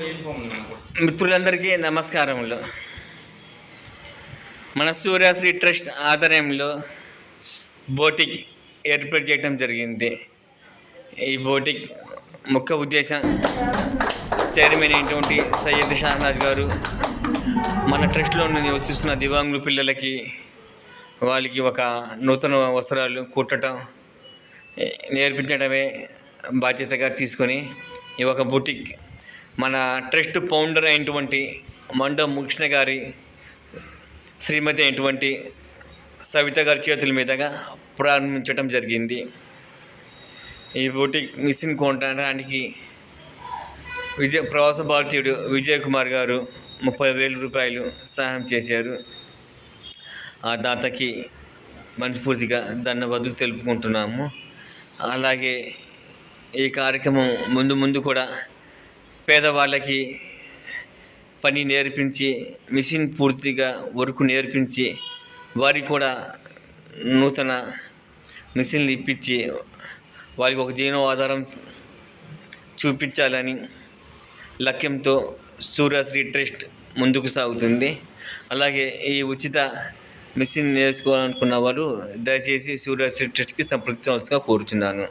మిత్రులందరికీ నమస్కారములు. మన సూర్యశ్రీ ట్రస్ట్ ఆధ్వర్యంలో బోటిక్ ఏర్పాటు చేయడం జరిగింది. ఈ బోటిక్ ముఖ్య ఉద్దేశం చైర్మన్ అయినటువంటి సయ్యద్ షాహనాజ్ గారు మన ట్రస్ట్లో నుండి వచ్చిస్తున్న దివాంగులు పిల్లలకి వాళ్ళకి ఒక నూతన వస్త్రాలు కుట్టడం నేర్పించడమే బాధ్యతగా తీసుకొని ఈ ఒక బుటిక్ మన ట్రస్ట్ ఫౌండర్ అయినటువంటి మండ ముక్షణ గారి శ్రీమతి అయినటువంటి సవిత గారి చేతుల మీదుగా ప్రారంభించడం జరిగింది. ఈ పోటీ మిషన్ కొనడానికి విజయ ప్రవాస భారతీయుడు విజయ్ కుమార్ గారు ముప్పై వేల రూపాయలు సహాయం చేశారు. ఆ దాతకి మనస్ఫూర్తిగా ధన్యవాదాలు తెలుపుకుంటున్నాము. అలాగే ఈ కార్యక్రమం ముందు ముందు కూడా పేదవాళ్ళకి పని నేర్పించి మిషన్ పూర్తిగా వర్క్ నేర్పించి వారికి కూడా నూతన మిషన్లు ఇప్పించి వారికి ఒక జీవన ఆధారం చూపించాలని లక్ష్యంతో సూర్యశ్రీ ట్రస్ట్ ముందుకు సాగుతుంది. అలాగే ఈ ఉచిత మిషన్ నేర్చుకోవాలనుకున్న వారు దయచేసి సూర్యశ్రీ ట్రస్ట్కి సంప్రదించవలసిగా కోరుతున్నాను